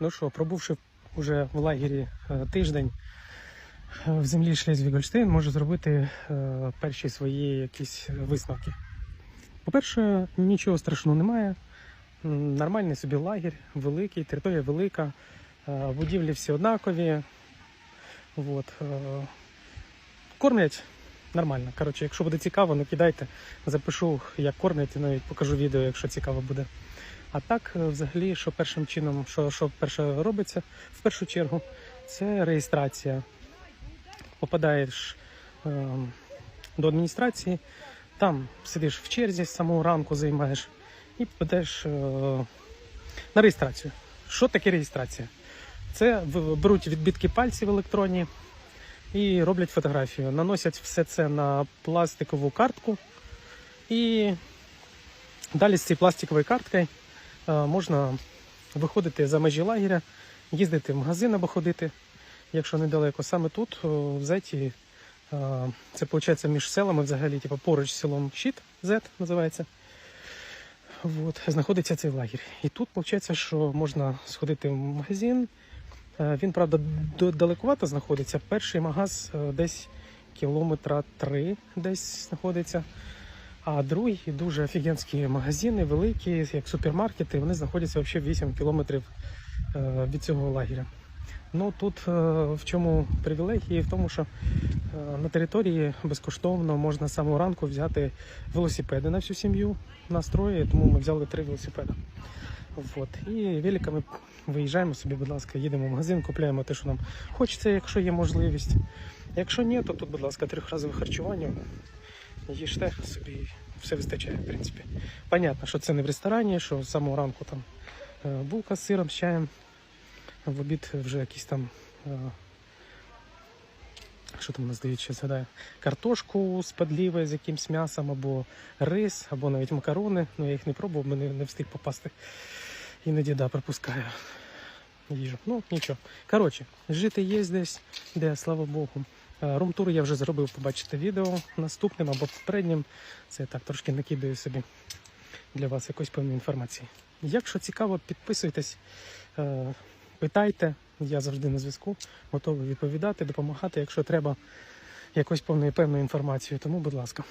Ну що, пробувши вже в лагері е, тиждень е, в землі Шлезвіг-Гольштейн, можу зробити е, перші свої якісь висновки. По-перше, нічого страшного немає. Нормальний собі лагерь, великий, територія велика, будівлі всі однакові. От, кормлять нормально. Коротше, якщо буде цікаво, накидайте, запишу, як кормлять, і навіть покажу відео, якщо цікаво буде. А так, е, взагалі, що першим чином, що, що перше робиться, в першу чергу, це реєстрація. Попадаєш е, до адміністрації, там сидиш в черзі з самого ранку займаєш і попадаєш е, на реєстрацію. Що таке реєстрація? Це беруть відбитки пальців електронні і роблять фотографію. Наносять все це на пластикову картку. І далі з цією пластиковою карткою можна виходити за межі лагеря, їздити в магазин або ходити, якщо недалеко. Саме тут, в Зеті, е, це виходить між селами, взагалі, типу, поруч з селом Щит, Зет називається. От, знаходиться цей лагерь. І тут виходить, що можна сходити в магазин. Е, Він, правда, далекувато знаходиться. Перший магаз е, десь кілометра три десь знаходиться. А другі дуже офігенські магазини, великі, як супермаркети, вони знаходяться взагалі 8 кілометрів е, від цього лагеря. Ну тут е, в чому привілегії? В тому, що е, на території безкоштовно можна з самого ранку взяти велосипеди на всю сім'ю настрої, тому ми взяли три велосипеди. От. І великами виїжджаємо собі, будь ласка, їдемо в магазин, купляємо те, що нам хочеться, якщо є можливість. Якщо ні, то тут, будь ласка, трьохразове харчування. Їжте собі, все вистачає, в принципі. Понятно, що це не в ресторані, що з самого ранку там е, булка з сиром, з чаєм, в обід вже якісь там. е, Що там дають, згадаю, картошку з подлівою, з якимсь м'ясом, або рис, або навіть макарони. Ну я їх не пробував, мене не встиг попасти. Іноді да, пропускаю їжу. Ну, нічого. Коротше, жити є десь, де, слава Богу. Е, Румтур я вже зробив, побачите відео наступним або попереднім. Це я так трошки накидаю собі для вас якоїсь певної інформації. Якщо цікаво, підписуйтесь, е, питайте. Я завжди на зв'язку, готовий відповідати, допомагати, якщо треба якоюсь певною певною інформацією. Тому, будь ласка.